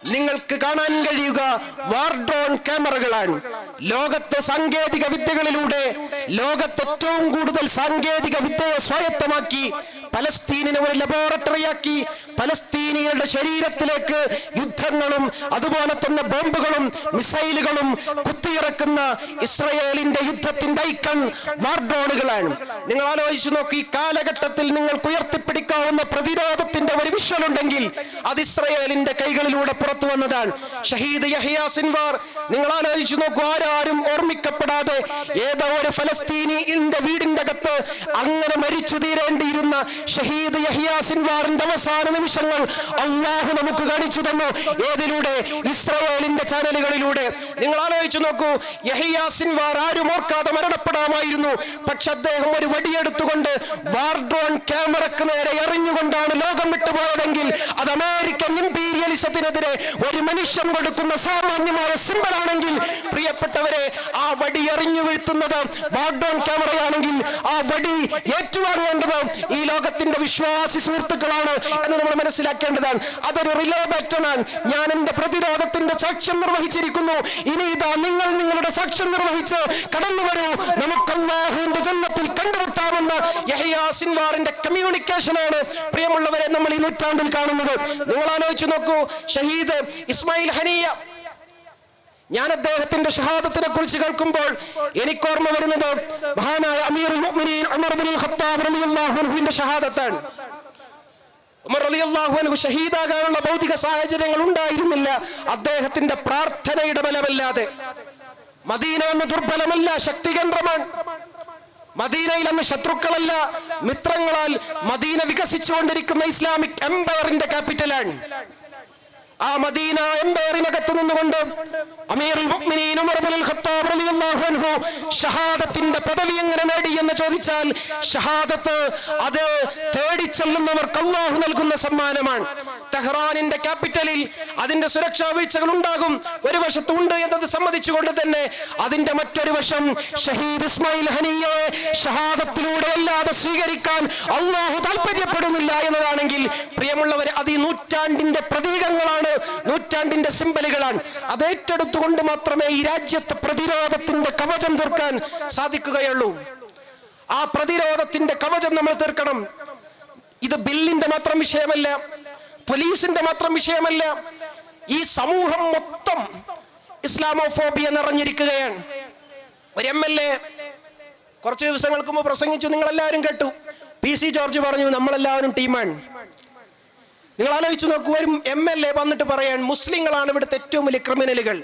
നിങ്ങൾക്ക് കാണാൻ കഴിയുക വാർഡ്രോൺ ക്യാമറകളാണ്. ലോകത്തെ സാങ്കേതിക വിദ്യകളിലൂടെ ലോകത്തെ ഏറ്റവും കൂടുതൽ സാങ്കേതിക വിദ്യയെ സ്വായത്തമാക്കി പലസ്തീനിനെ ഒരു ലബോറട്ടറിയാക്കി. പലസ്തീനികളുടെ ശരീരത്തിലേക്ക് യുദ്ധങ്ങളും അതുപോലെ തന്നെ ബോംബുകളും മിസൈലുകളും കുത്തിയിറക്കുന്ന ഇസ്രയേലിന്റെ യുദ്ധത്തിന്റെ ഐക്കൺ വാർഡോണുകളാണ് നിങ്ങൾ ആലോചിച്ചു നോക്കി ഈ കാലഘട്ടത്തിൽ നിങ്ങൾക്ക് ഉയർത്തിപ്പിടിക്കാവുന്ന പ്രതിരോധത്തിന്റെ ഒരു വിഷ്വൽ ഉണ്ടെങ്കിൽ അത് ഇസ്രയേലിന്റെ കൈകളിലൂടെ പുറത്തു വന്നതാണ്. ഷഹീദ് യഹിയ സിൻവാർ നിങ്ങൾ ആലോചിച്ചു നോക്കൂ ആരാരും ഓർമ്മിക്കപ്പെടാതെ ഏതോ ഒരു ഫലസ്തീനിന്റെ വീടിന്റെ അകത്ത് അങ്ങനെ മരിച്ചു തീരേണ്ടിയിരുന്ന ഷഹീദ് യഹിയാസിൻവാറിന്റെ അവസാന നിമിഷങ്ങൾ അള്ളാഹു നമുക്ക് കാണിച്ചു തന്നു. ഏതിലൂടെ? ഇസ്രയേലിന്റെ ചാനലുകളിലൂടെ. നിങ്ങൾ ആലോചിച്ചു നോക്കൂ യഹിയാസിൻവാർ ആരും ഓർക്കാതെ മരണപ്പെടാമായിരുന്നു. പക്ഷെ അദ്ദേഹം ഒരു വടിയെടുത്തുകൊണ്ട് വാർഡ്രോൺ ക്യാമറക്ക് നേരെ എറിഞ്ഞുകൊണ്ടാണ് ലോകം വിട്ടുപോയതെങ്കിൽ അത് അമേരിക്കൻ ഇമ്പീരിയലിസത്തിനെതിരെ ഒരു മനുഷ്യൻ കൊടുക്കുന്ന സാമാന്യമായ സിമ്പിൾ ആണെങ്കിൽ പ്രിയപ്പെട്ടവരെ ആ വടി എറിഞ്ഞു വീഴ്ത്തുന്നത് വാർഡോൺ ക്യാമറയാണെങ്കിൽ ആ വടി ഏറ്റുവാങ്ങേണ്ടത് ഈ ലോകത്തിന്റെ വിശ്വാസി സുഹൃത്തുക്കളാണ് എന്ന് നമ്മൾ മനസ്സിലാക്കേണ്ടതാണ്. അതൊരു റിലേ ബാറ്റനാണ് ഞാൻ എന്റെ പ്രതിരോധത്തിന്റെ സാക്ഷ്യം നിർവഹിച്ചിരിക്കുന്നു. ഇനി ഇതാ നിങ്ങൾ നിങ്ങളുടെ സാക്ഷ്യം നിർവഹിച്ച് കടന്നു വരൂ. നമുക്ക് ജന്മത്തിൽ കണ്ടുമുട്ടാമെന്ന കമ്മ്യൂണിക്കേഷൻ ആണ് പ്രിയമുള്ളവരെ നമ്മൾ ഈ നൂറ്റാണ്ടിൽ കാണുന്നത്. നിങ്ങൾ ആലോചിച്ചു നോക്കൂ. ഷഹീദ് ഇസ്മായിൽ ഹനിയ ഞാൻ അദ്ദേഹത്തിന്റെ ഷഹാദത്തിനെ കുറിച്ച് കേൾക്കുമ്പോൾ എനിക്ക് ഓർമ്മ വരുന്നത് മഹാനായ അമീർ ഖത്താബ് ഷഹാദത്താണ്. ഉമർ റളിയല്ലാഹു അൻഹു ഷഹീദാകാനുള്ള ഭൗതിക സാഹചര്യങ്ങൾ ഉണ്ടായിരുന്നില്ല. അദ്ദേഹത്തിന്റെ പ്രാർത്ഥനയുടെ ബലമല്ലാതെ. മദീന എന്ന ദുർബലമല്ല ശക്തി കേന്ദ്രമാണ് മദീനയിൽ അന്ന് ശത്രുക്കളല്ല മിത്രങ്ങളാൽ മദീന വികസിച്ചുകൊണ്ടിരിക്കുന്ന ഇസ്ലാമിക് എംപയറിന്റെ ക്യാപിറ്റലാണ്. ആ മദീന എംപയറിനകത്ത് നിന്നുകൊണ്ട് ഷഹാദത്തിന്റെ പദവി എങ്ങനെ നേടി എന്ന് ചോദിച്ചാൽ ഷഹാദത്ത് അത് തേടിച്ചെല്ലുന്നവർക്ക് അല്ലാഹു നൽകുന്ന സമ്മാനമാണ്. തെഹ്റാനിന്റെ ക്യാപിറ്റലിൽ അതിന്റെ സുരക്ഷാ വീഴ്ചകൾ ഉണ്ടാകും. ഒരു വശത്ത് ഉണ്ട് എന്നത് സമ്മതിച്ചുകൊണ്ട് തന്നെ അതിന്റെ മറ്റൊരു വശം ഷഹീദ് ഇസ്മായിൽ ഹനിയെ ഷഹാദത്തിലൂടെ അല്ലാതെ സ്വീകരിക്കാൻ അള്ളാഹു താല്പര്യപ്പെടുന്നില്ല എന്നതാണെങ്കിൽ പ്രിയമുള്ളവരെ അത് ഈ നൂറ്റാണ്ടിന്റെ പ്രതീകങ്ങളാണ് നൂറ്റാണ്ടിന്റെ സിമ്പലുകളാണ്. അത് ഏറ്റെടുത്തുകൊണ്ട് മാത്രമേ ഈ രാജ്യത്തെ പ്രതിരോധത്തിന്റെ കവചം തീർക്കാൻ സാധിക്കുകയുള്ളൂ. ആ പ്രതിരോധത്തിന്റെ കവചം നമ്മൾ തീർക്കണം. ഇത് ബില്ലിന്റെ മാത്രം വിഷയമല്ല. പോലീസിന്റെ മാത്രം വിഷയമല്ല ഈ സമൂഹം മൊത്തം ഇസ്ലാമോഫോബിയ നിറഞ്ഞിരിക്കുകയാണ്. ഒരു എം എൽ എ കുറച്ച് ദിവസങ്ങൾക്ക് മുമ്പ് പ്രസംഗിച്ചു നിങ്ങളെല്ലാവരും കേട്ടു. പി സി ജോർജ് പറഞ്ഞു നമ്മളെല്ലാവരും ടീമാണ്. നിങ്ങൾ ആലോചിച്ച് നോക്കൂ ഒരു എം എൽ എ വന്നിട്ട് പറയാൻ മുസ്ലിങ്ങളാണ് ഇവിടുത്തെ ഏറ്റവും വലിയ ക്രിമിനലുകൾ.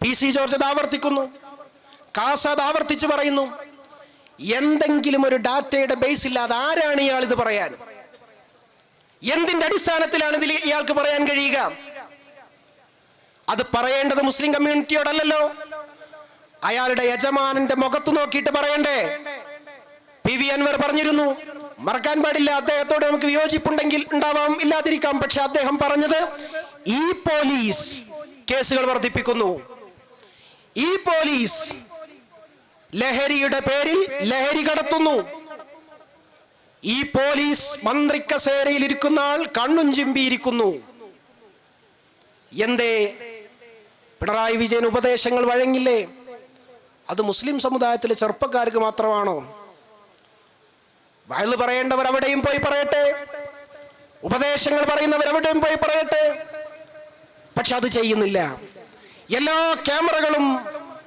പി സി ജോർജ് അത് ആവർത്തിക്കുന്നു. കാസാദ് ആവർത്തിച്ച് പറയുന്നു. എന്തെങ്കിലും ഒരു ഡാറ്റയുടെ ബേസ് ഇല്ലാതെ ആരാണ് ഇയാൾ ഇത് പറയാൻ? എന്തിന്റെ അടിസ്ഥാനത്തിലാണ് ഇതിൽ ഇയാൾക്ക് പറയാൻ കഴിയുക? അത് പറയേണ്ടത് മുസ്ലിം കമ്മ്യൂണിറ്റിയോടല്ലോ അയാളുടെ യജമാനന്റെ മുഖത്ത് നോക്കിയിട്ട് പറയണ്ടേ? പി വി അൻവർ പറഞ്ഞിരുന്നു മറക്കാൻ പാടില്ല അദ്ദേഹത്തോട് നമുക്ക് വിയോജിപ്പുണ്ടെങ്കിൽ ഉണ്ടാവാം ഇല്ലാതിരിക്കാം. പക്ഷെ അദ്ദേഹം പറഞ്ഞത് ഈ പോലീസ് കേസുകൾ വർദ്ധിപ്പിക്കുന്നു. ഈ പോലീസ് ലഹരിയുടെ പേരിൽ ലഹരി കടത്തുന്നു. ഈ പോലീസ് മന്ത്രി കസേരയിൽ ഇരിക്കുന്ന ആൾ കണ്ണും ചിമ്പിയിരിക്കുന്നു. എന്തേ? പിണറായി വിജയൻ ഉപദേശങ്ങൾ വഴങ്ങില്ലേ? അത് മുസ്ലിം സമുദായത്തിലെ ചെറുപ്പക്കാർക്ക് മാത്രമാണോ? വയൽ പറയേണ്ടവർ അവിടെയും പോയി പറയട്ടെ. ഉപദേശങ്ങൾ പറയുന്നവർ അവിടെയും പോയി പറയട്ടെ. പക്ഷെ അത് ചെയ്യുന്നില്ല. എല്ലാ ക്യാമറകളും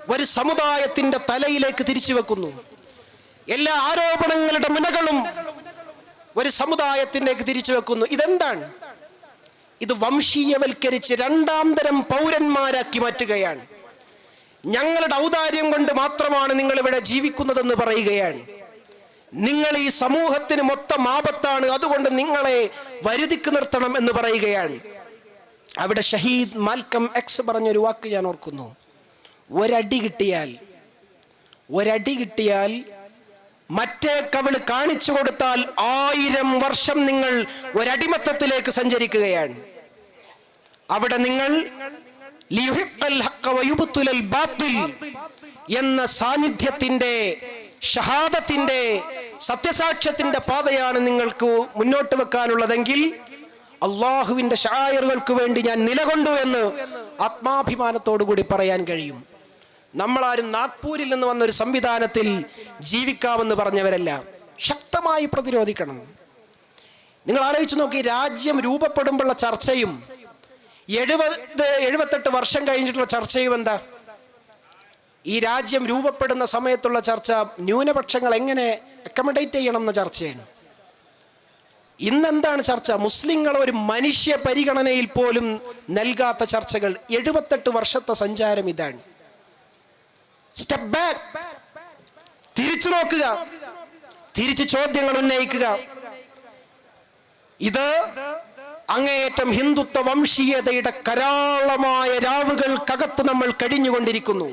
ഒരു സമുദായത്തിന്റെ തലയിലേക്ക് തിരിച്ചു വെക്കുന്നു. എല്ലാ ആരോപണങ്ങളുടെ മുനകളും ഒരു സമുദായത്തിലേക്ക് തിരിച്ചു വെക്കുന്നു. ഇതെന്താണ്? ഇത് വംശീയവൽക്കരിച്ച് രണ്ടാം തരം പൗരന്മാരാക്കി മാറ്റുകയാണ്. ഞങ്ങളുടെ ഔദാര്യം കൊണ്ട് മാത്രമാണ് നിങ്ങൾ ഇവിടെ ജീവിക്കുന്നതെന്ന് പറയുകയാണ്. നിങ്ങൾ ഈ സമൂഹത്തിന് മൊത്തം ആപത്താണ് അതുകൊണ്ട് നിങ്ങളെ വരുതിക്ക് നിർത്തണം എന്ന് പറയുകയാണ്. അവിടെ ഷഹീദ് മാൽക്കം എക്സ് പറഞ്ഞൊരു വാക്ക് ഞാൻ ഓർക്കുന്നു. ഒരടി കിട്ടിയാൽ ഒരടി കിട്ടിയാൽ മറ്റേ കവിൾ കാണിച്ചു കൊടുത്താൽ ആയിരം വർഷം നിങ്ങൾ ഒരടിമത്തത്തിലേക്ക് സഞ്ചരിക്കുകയാണ്. അവിടെ നിങ്ങൾ എന്ന സാന്നിധ്യത്തിന്റെ ഷഹാദത്തിന്റെ സത്യസാക്ഷ്യത്തിന്റെ പാതയാണ് നിങ്ങൾക്ക് മുന്നോട്ട് വെക്കാനുള്ളതെങ്കിൽ അള്ളാഹുവിന്റെ ഷായറുകൾക്ക് വേണ്ടി ഞാൻ നിലകൊണ്ടു എന്ന് ആത്മാഭിമാനത്തോടു കൂടി പറയാൻ കഴിയും. നമ്മളാരും നാഗ്പൂരിൽ നിന്ന് വന്ന ഒരു സംവിധാനത്തിൽ ജീവിക്കാമെന്ന് പറഞ്ഞവരല്ല. ശക്തമായി പ്രതിരോധിക്കണം. നിങ്ങൾ ആലോചിച്ച് നോക്കി രാജ്യം രൂപപ്പെടുമ്പോഴുള്ള ചർച്ചയും എഴുപത് എഴുപത്തെട്ട് വർഷം കഴിഞ്ഞിട്ടുള്ള ചർച്ചയും എന്താ? ഈ രാജ്യം രൂപപ്പെടുന്ന സമയത്തുള്ള ചർച്ച ന്യൂനപക്ഷങ്ങൾ എങ്ങനെ അക്കമഡേറ്റ് ചെയ്യണം എന്ന ചർച്ചയാണ്. ഇന്നെന്താണ് ചർച്ച? മുസ്ലിങ്ങൾ ഒരു മനുഷ്യ പരിഗണനയിൽ പോലും നൽകാത്ത ചർച്ചകൾ. എഴുപത്തെട്ട് വർഷത്തെ സഞ്ചാരം ഇതാണ്. സ്റ്റെപ്പ് ബാക്ക് തിരിച്ചു നോക്കുക. തിരിച്ച് ചോദ്യങ്ങൾ ഉന്നയിക്കുക. ഇത് അങ്ങേയറ്റം ഹിന്ദുത്വ വംശീയതയുടെ കരാളമായ രാവുകൾക്കകത്ത് നമ്മൾ കഴിഞ്ഞുകൊണ്ടിരിക്കുന്നു.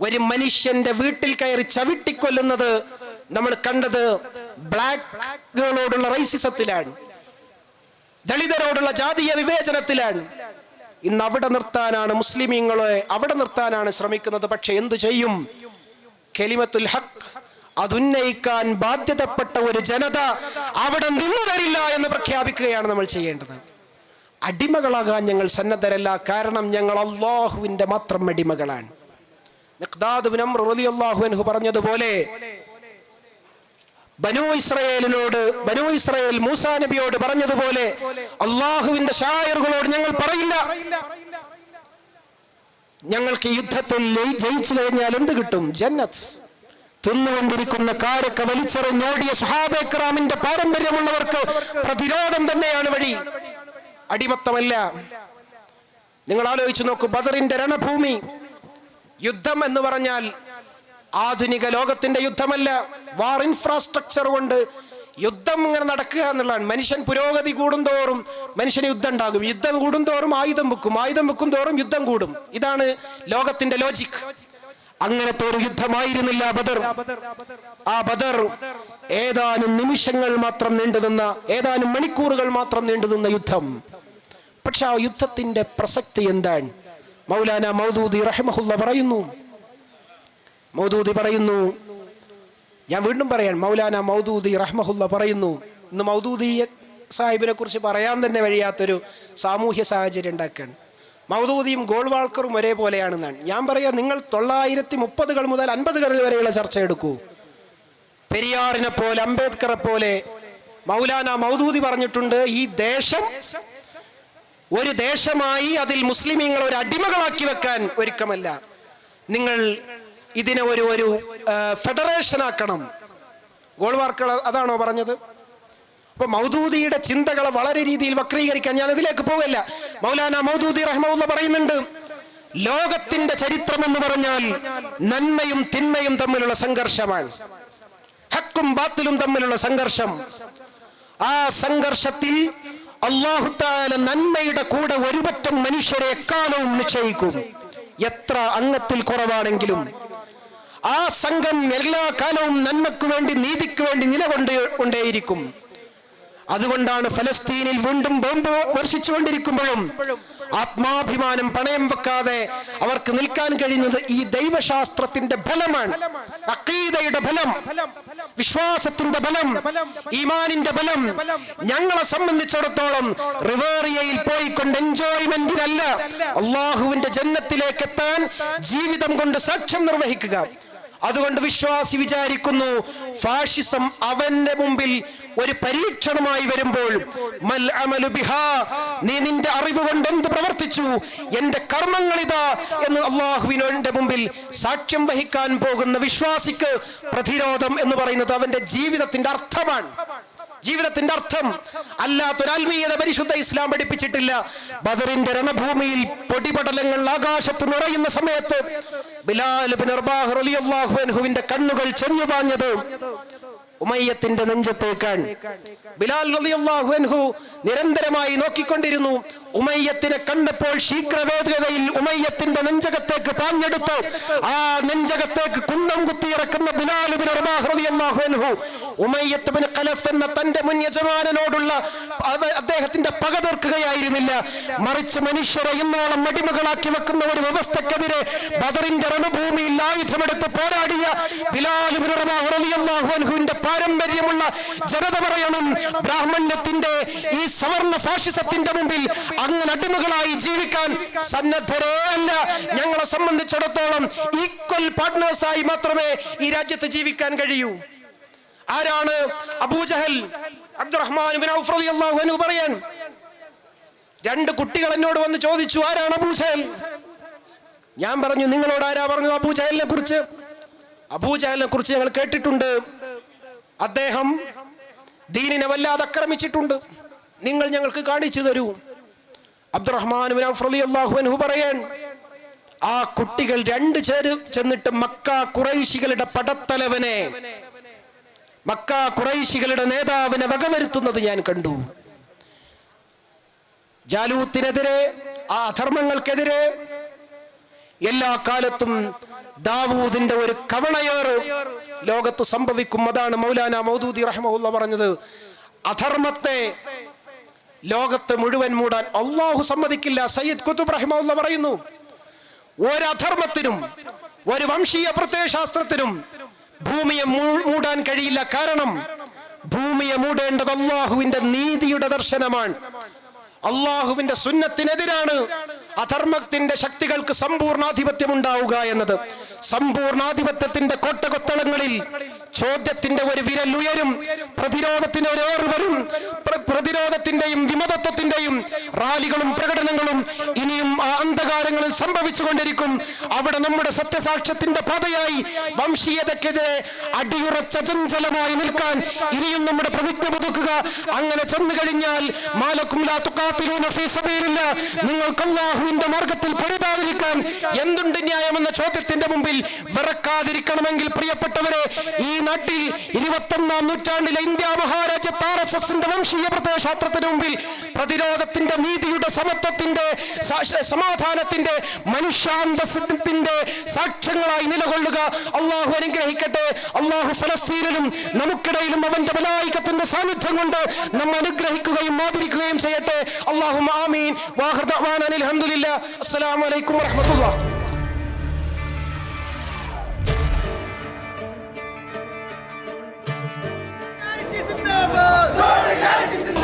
ഒരു മനുഷ്യന്റെ വീട്ടിൽ കയറി ചവിട്ടിക്കൊല്ലുന്നത് നമ്മൾ കണ്ടത് ബ്ലാക്കുകളോടുള്ള റൈസിസത്തിലാണ് ദളിതരോടുള്ള ജാതീയ വിവേചനത്തിലാണ്. ഇന്ന് അവിടെ നിർത്താനാണ് മുസ്ലിമീങ്ങളെ അവിടെ നിർത്താനാണ് ശ്രമിക്കുന്നത്. പക്ഷെ എന്തു ചെയ്യും? കെലിമത്തുൽ ഹക്ക് അതുന്നയിക്കാൻ ബാധ്യതപ്പെട്ട ഒരു ജനത അവിടെ നിന്നു തരില്ല എന്ന് പ്രഖ്യാപിക്കുകയാണ് നമ്മൾ ചെയ്യേണ്ടത്. അടിമകളാകാൻ ഞങ്ങൾ സന്നദ്ധരല്ല. കാരണം ഞങ്ങൾ അള്ളാഹുവിന്റെ മാത്രം അടിമകളാണ്. പറഞ്ഞതുപോലെ ബനു ഇസ്രയേലിനോട് ബനു ഇസ്രയേൽ മൂസാ നബിയോട് പറഞ്ഞതുപോലെ അള്ളാഹുവിന്റെ ഷായറുകളോട് ഞങ്ങൾ പറയില്ല. ഞങ്ങൾക്ക് യുദ്ധത്തിൽ ജയിച്ചു കഴിഞ്ഞാൽ എന്ത് കിട്ടും? ജന്നത്ത്. തിന്നുകൊണ്ടിരിക്കുന്ന കാരൊക്കെ വലിച്ചെറിഞ്ഞോടിയ സുഹാബേക്രാമിന്റെ പാരമ്പര്യമുള്ളവർക്ക് പ്രതിരോധം തന്നെയാണ് വഴി. അടിമത്തമല്ല. നിങ്ങൾ ആലോചിച്ചു നോക്കൂ ബദറിന്റെ രണഭൂമി. യുദ്ധം എന്ന് പറഞ്ഞാൽ ആധുനിക ലോകത്തിന്റെ യുദ്ധമല്ല. വാർ ഇൻഫ്രാസ്ട്രക്ചർ കൊണ്ട് യുദ്ധം ഇങ്ങനെ നടക്കുക എന്നുള്ളതാണ്. മനുഷ്യൻ പുരോഗതി കൂടുന്തോറും മനുഷ്യന് യുദ്ധം ഉണ്ടാകും. യുദ്ധം കൂടുന്തോറും ആയുധം വെക്കും. ആയുധം വെക്കും തോറും യുദ്ധം കൂടും. ഇതാണ് ലോകത്തിന്റെ ലോജിക് അങ്ങനത്തെ ഒരു യുദ്ധമായിരുന്നില്ല ബദർ. ആ ബദർ ഏതാനും നിമിഷങ്ങൾ മാത്രം നീണ്ടുനിന്ന ഏതാനും മണിക്കൂറുകൾ മാത്രം നീണ്ടുനിന്ന യുദ്ധം. പക്ഷെ ആ യുദ്ധത്തിന്റെ പ്രസക്തി എന്താണ്? മൗലാന മൗദൂദി റഹ്മഹുല്ല പറയുന്നു മൗദൂദി പറയുന്നു. ഞാൻ വീണ്ടും പറയാൻ മൗലാന മൗദൂദി റഹ്മഹുല്ല പറയുന്നു. ഇന്ന് മൗദൂദി സാഹിബിനെ കുറിച്ച് പറയാൻ തന്നെ കഴിയാത്തൊരു സാമൂഹ്യ സാഹചര്യം ഉണ്ടാക്കുകയാണ് മൗദൂദിയും ഗോൾവാൾക്കറും ഒരേപോലെയാണെന്നാണ്. ഞാൻ പറയാ നിങ്ങൾ തൊള്ളായിരത്തി മുപ്പതുകൾ മുതൽ അൻപതുകളിൽ വരെയുള്ള ചർച്ച എടുക്കൂ. പെരിയാറിനെ പോലെ അംബേദ്കറെ പോലെ മൗലാന മൗദൂദി പറഞ്ഞിട്ടുണ്ട് ഈ ദേശം ഒരു ദേശമായി അതിൽ മുസ്ലിമീങ്ങളെ ഒരു അടിമകളാക്കി വെക്കാൻ ഒരുക്കമല്ല. നിങ്ങൾ ഇതിനെ ഒരു ഒരു ഫെഡറേഷൻ ആക്കണം. ഗോൾവാർക്കൾ അതാണോ പറഞ്ഞത്? അപ്പൊ മൗദൂദിയുടെ ചിന്തകളെ വളരെ രീതിയിൽ വക്രീകരിക്കാൻ ഞാൻ ഇതിലേക്ക് പോകല്ല. മൗലാന മൗദൂദി റഹ്മുള്ള പറയുന്നുണ്ട് ലോകത്തിന്റെ ചരിത്രം എന്ന് പറഞ്ഞാൽ നന്മയും തിന്മയും തമ്മിലുള്ള സംഘർഷമാണ്. ഹക്കും ബാത്തിലും തമ്മിലുള്ള സംഘർഷം. ആ സംഘർഷത്തിൽ അള്ളാഹുത്താല നന്മയുടെ കൂടെ ഒരുപറ്റം മനുഷ്യരെ എക്കാലവും നിശ്ചയിക്കും. എത്ര അംഗത്തിൽ കുറവാണെങ്കിലും ആ സംഘം എല്ലാ കാലവും നന്മയ്ക്ക് വേണ്ടി നീതിക്ക് വേണ്ടി നിലകൊണ്ട് കൊണ്ടേയിരിക്കും. അതുകൊണ്ടാണ് ഫലസ്തീനിൽ വീണ്ടും ബോംബ് വർഷിച്ചുകൊണ്ടിരിക്കുമ്പോഴും ആത്മാഭിമാനം പണയം വെക്കാതെ അവർക്ക് നിൽക്കാൻ കഴിയുന്നത് ഈ ദൈവശാസ്ത്രത്തിന്റെ ഫലമാണ്. അക്കീതയുടെ ഫലം വിശ്വാസത്തിന്റെ ഫലം ഈമാനിന്റെ ഫലം. ഞങ്ങളെ സംബന്ധിച്ചിടത്തോളം റിവേറിയയിൽ പോയിക്കൊണ്ട് എൻജോയ്മെന്റിനല്ല അള്ളാഹുവിന്റെ ജന്നത്തിലേക്ക് എത്താൻ ജീവിതം കൊണ്ട് സാക്ഷ്യം നിർവഹിക്കുക. അതുകൊണ്ട് വിശ്വാസി വിചാരിക്കുന്നു ഫാഷിസം അവന്റെ മുമ്പിൽ ഒരു പരീക്ഷണമായി വരുമ്പോൾ മൽ അമലു ബിഹാ നീ നിന്റെ അറിവ് കൊണ്ട് എന്ത് പ്രവർത്തിച്ചു? എന്റെ കർമ്മങ്ങൾ ഇതാ എന്ന് അള്ളാഹുവിനോന്റെ മുമ്പിൽ സാക്ഷ്യം വഹിക്കാൻ പോകുന്ന വിശ്വാസിക്ക് പ്രതിരോധം എന്ന് പറയുന്നത് അവന്റെ ജീവിതത്തിന്റെ അർത്ഥമാണ്. ജീവിതത്തിന്റെ അർത്ഥം. അല്ലാത്തൊരു ആത്മീയത പരിശുദ്ധ ഇസ്ലാം പഠിപ്പിച്ചിട്ടില്ല. ബദറിന്റെ രണഭൂമിയിൽ പൊടിപടലങ്ങൾ ആകാശത്ത് നിറയുന്ന സമയത്ത് ബിലാൽ കണ്ണുകൾ ചെഞ്ഞു പാഞ്ഞത് ഉമയ്യത്തിന്റെ നെഞ്ചത്തേക്കാൻ ബിലാൽ റളിയല്ലാഹു നിരന്തരമായി നോക്കിക്കൊണ്ടിരുന്നു. ഉമയ്യത്തിനെ കണ്ടപ്പോൾ ശീഘ്രവേദകതയിൽ ഉമയ്യത്തിന്റെ നെഞ്ചകത്തേക്ക് പാഞ്ഞെടുത്ത് ആ നെഞ്ചകത്തേക്ക് കുന്നം കുത്തിയിറക്കുന്ന അൻഹു ഉമയ്യത്ത് ഇബ്നു ഖലഫ് എന്ന തന്റെ മുൻ യജമാനനോടുള്ള അദ്ദേഹത്തിന്റെ പക തീർക്കുകയായിരുന്നില്ല. മറിച്ച് മനുഷ്യരെ ഇന്നോളം അടിമകളാക്കി വെക്കുന്ന ഒരു വ്യവസ്ഥക്കെതിരെ ബദറിന്റെ രണഭൂമിയിൽ ആയുധമെടുത്ത് പോരാടിയ റളിയല്ലാഹു അൻഹുവിന്റെ പാരമ്പര്യമുള്ള ജനത പറയണം. ബ്രാഹ്മണ്യത്തിന്റെ ഈ സവർണ ഫാഷിസത്തിന്റെ മുമ്പിൽ അങ്ങനെ അടിമകളായി ജീവിക്കാൻ സന്നദ്ധരേ അല്ല. ഞങ്ങളെ സംബന്ധിച്ചിടത്തോളം ഈക്വൽ പാർട്ട്നേഴ്സായി മാത്രമേ ഈ രാജ്യത്ത് ജീവിക്കാൻ കഴിയൂ. ആരാണ് അബൂജഹൽ? അബ്ദുറഹ്മാൻ പറയാൻ. രണ്ട് കുട്ടികൾ എന്നോട് വന്ന് ചോദിച്ചു ആരാണ് അബൂജഹൽ? ഞാൻ പറഞ്ഞു നിങ്ങളോട് ആരാ പറഞ്ഞു അബൂജഹലിനെ കുറിച്ച് അബൂജഹലിനെ കുറിച്ച് ഞങ്ങൾ കേട്ടിട്ടുണ്ട്. അദ്ദേഹം ദീനിനെ വല്ലാതെ അക്രമിച്ചിട്ടുണ്ട് നിങ്ങൾ ഞങ്ങൾക്ക് കാണിച്ചു തരൂ. അബ്ദുറഹ്മാൻ അൻഹു പറയാൻ ആ കുട്ടികൾ രണ്ട് ചേര് ചെന്നിട്ട് മക്ക കുറൈശികളുടെ പടത്തലവനെ മക്ക കുറൈശികളുടെ നേതാവിനെ വകവരുത്തുന്നത് ഞാൻ കണ്ടു. ജാലൂത്തിനെതിരെ ആ അധർമ്മങ്ങൾക്കെതിരെ എല്ലാ കാലത്തും ദാവൂദിന്റെ ഒരു കവളയേറ് ലോകത്ത് സംഭവിക്കും. അതാണ് മൗലാന മൗദൂദി റഹ്മുള്ള പറഞ്ഞത്. അധർമ്മത്തെ ലോകത്ത് മുഴുവൻ മൂടാൻ അള്ളാഹു സമ്മതിക്കില്ല. സയ്യിദ് കുത്തുബ് റഹ്മുള്ള പറയുന്നു ഒരധർമ്മത്തിനും ഒരു വംശീയ പ്രത്യയശാസ്ത്രത്തിനും ഭൂമിയെ മൂടാൻ കഴിയില്ല. കാരണം ഭൂമിയെ മൂടേണ്ടത് അള്ളാഹുവിന്റെ നീതിയുടെ ദർശനമാണ്. അള്ളാഹുവിന്റെ സുന്നത്തിനെതിരാണ്. അധർമ്മത്തിന്റെ ശക്തികൾക്ക് സമ്പൂർണാധിപത്യം ഉണ്ടാവുക എന്നത്. സമ്പൂർണാധിപത്യത്തിന്റെ കോട്ടകൊത്തളങ്ങളിൽ ചോദ്യത്തിന്റെ ഒരു വിരലുയരും പ്രതിരോധത്തിന്റെ പ്രതിരോധത്തിന് ഒരു വരും പ്ര- പ്രതിരോധത്തിന്റെയും വിമതത്വത്തിന്റെയും റാലികളും പ്രകടനങ്ങളും ഇനിയും ആ അന്ധകാരങ്ങളിൽ സംഭവിച്ചുകൊണ്ടിരിക്കും. അവിടെ നമ്മുടെ സത്യസാക്ഷ്യത്തിന്റെ പാതയായി വംശീയതക്കെതിരെ അടിയുറച്ച ചഞ്ചലമായി നിൽക്കാൻ ഇനിയും നമ്മുടെ പ്രതിജ്ഞ പുതുക്കുക. അങ്ങനെ ചെന്നു കഴിഞ്ഞാൽ നിങ്ങൾക്ക് അല്ലാഹുവിന്റെ മാർഗത്തിൽ പൊരുതാതിരിക്കാൻ എന്തുണ്ട് ന്യായമെന്ന ചോദ്യത്തിന്റെ മുമ്പിൽ വിറക്കാതിരിക്കണമെങ്കിൽ പ്രിയപ്പെട്ടവരെ ഈ നാട്ടിൽ ഇരുപത്തൊന്നാം നൂറ്റാണ്ടിലെ ഇന്ത്യ മഹാരാജ്യത്ത് ആർ എസ് എസിന്റെ വംശീയ പ്രത്യയശാസ്ത്രത്തിന് മുമ്പിൽ പ്രതിരോധത്തിന്റെ നീതിയുടെ സമത്വത്തിന്റെ സമാധാനത്തിന്റെ മനുഷ്യാന്തസത്തിന്റെ സാക്ഷ്യങ്ങളായി നിലകൊള്ളുക. അള്ളാഹു അനുഗ്രഹിക്കട്ടെ. അള്ളാഹു ഫലസ്തീനിലും നമുക്കിടയിലും അവന്റെ മലായിക്കത്തിന്റെ സാന്നിധ്യം കൊണ്ട് നമ്മെ അനുഗ്രഹിക്കുകയും ആദരിക്കുകയും ചെയ്യട്ടെ. അള്ളാഹു ആമീൻ. വാഹൃദ അലഹമുല്ല അസ്സലാമലൈക്കും വറഹമത്തുള്ള Zindabad! Sonraki herkesin